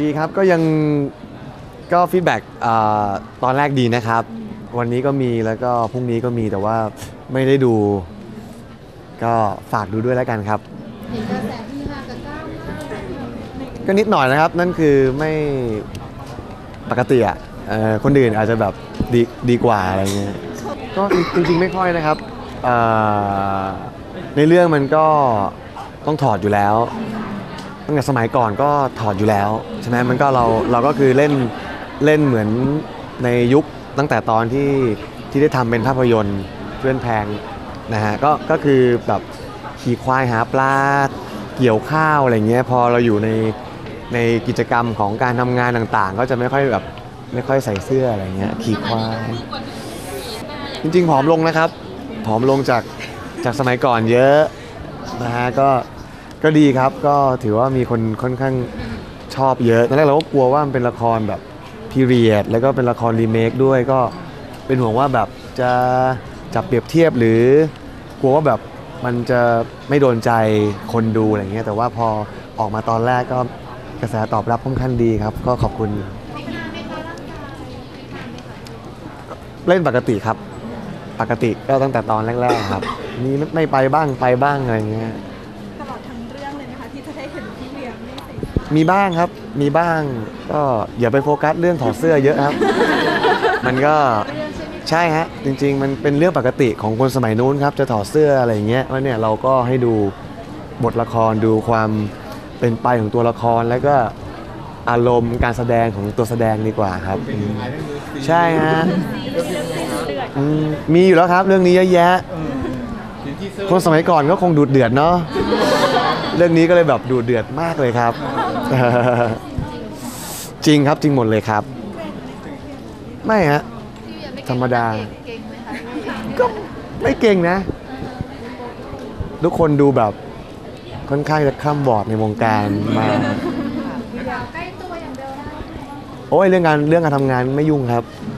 ดีครับก็ยังก็ฟีดแบ็กตอนแรกดีนะครับ วันนี้ก็มีแล้วก็พรุ่งนี้ก็มีแต่ว่าไม่ได้ดู ก็ฝากดูด้วยแล้วกันครับ เห็นกระแสที่ฮากับก้าวมากก็นิดหน่อยนะครับ นั่นคือไม่ปกติอะเอ่อคนอื่นอาจจะแบบดีดีกว่าอะไรเงี้ยก็จริงๆไม่ค่อยนะครับเอ่อในเรื่องมันก็ต้องถอดอยู่แล้ว ตั้งแต่สมัยก่อนก็ถอดอยู่แล้วใช่ไหมมันก็เราเราก็คือเล่นเล่นเหมือนในยุคตั้งแต่ตอนที่ที่ได้ทำเป็นภาพยนตร์เพื่อนแพงนะฮะก็ก็คือแบบขี่ควายหาปลาเกี่ยวข้าวอะไรเงี้ยพอเราอยู่ในในกิจกรรมของการทำงานต่างๆ ก็จะไม่ค่อยแบบไม่ค่อยใส่เสื้ออะไรเงี้ยขี่ควายจริงๆผอมลงนะครับผอมลงจากจากสมัยก่อนเยอะนะฮะก็ ก็ดีครับก็ถือว่ามีคนค่อนข้างชอบเยอะตอนแรกเราก็กลัวว่ามันเป็นละครแบบพีเรียดแล้วก็เป็นละครรีเมคด้วยก็เป็นห่วงว่าแบบจะจับเปรียบเทียบหรือกลัวว่าแบบมันจะไม่โดนใจคนดูอะไรเงี้ยแต่ว่าพอออกมาตอนแรกก็กระแสตอบรับค่อนข้างดีครับ ก็ขอบคุณเล่นปกติครับ ปกติก็ตั้งแต่ตอนแรกๆครับ มีไม่ไปบ้างไปบ้างอะไรเงี้ย มีบ้างครับ มีบ้าง ก็อย่าไปโฟกัสเรื่องถอดเสื้อเยอะครับ มันก็ใช่ฮะ จริง ๆ มันเป็นเรื่องปกติของคนสมัยนู้นครับ จะถอดเสื้ออะไรอย่างเงี้ยว่าเนี่ยเราก็ให้ดูบทละครดูความเป็นไปของตัวละครแล้วก็อารมณ์การแสดงของตัวแสดงดีกว่าครับอืมใช่ฮะอืมมีอยู่แล้วครับ เรื่องนี้เยอะแยะคนสมัยก่อนก็คงดูดเดือดเนาะ เรื่องนี้ก็เลยแบบดูดเดือดมากเลยครับ จริงครับจริงหมดเลยครับ ไม่ฮะพี่เวียไม่เก่งธรรมดา เก่งไหมคะก็ไม่เก่งนะ ทุกคนดูแบบค่อนข้างจะข้ามบอร์ดในวงการมา ใกล้ตัวอย่างเดียวนะโอ้ยเรื่องงานเรื่องการทำงานไม่ยุ่งครับอ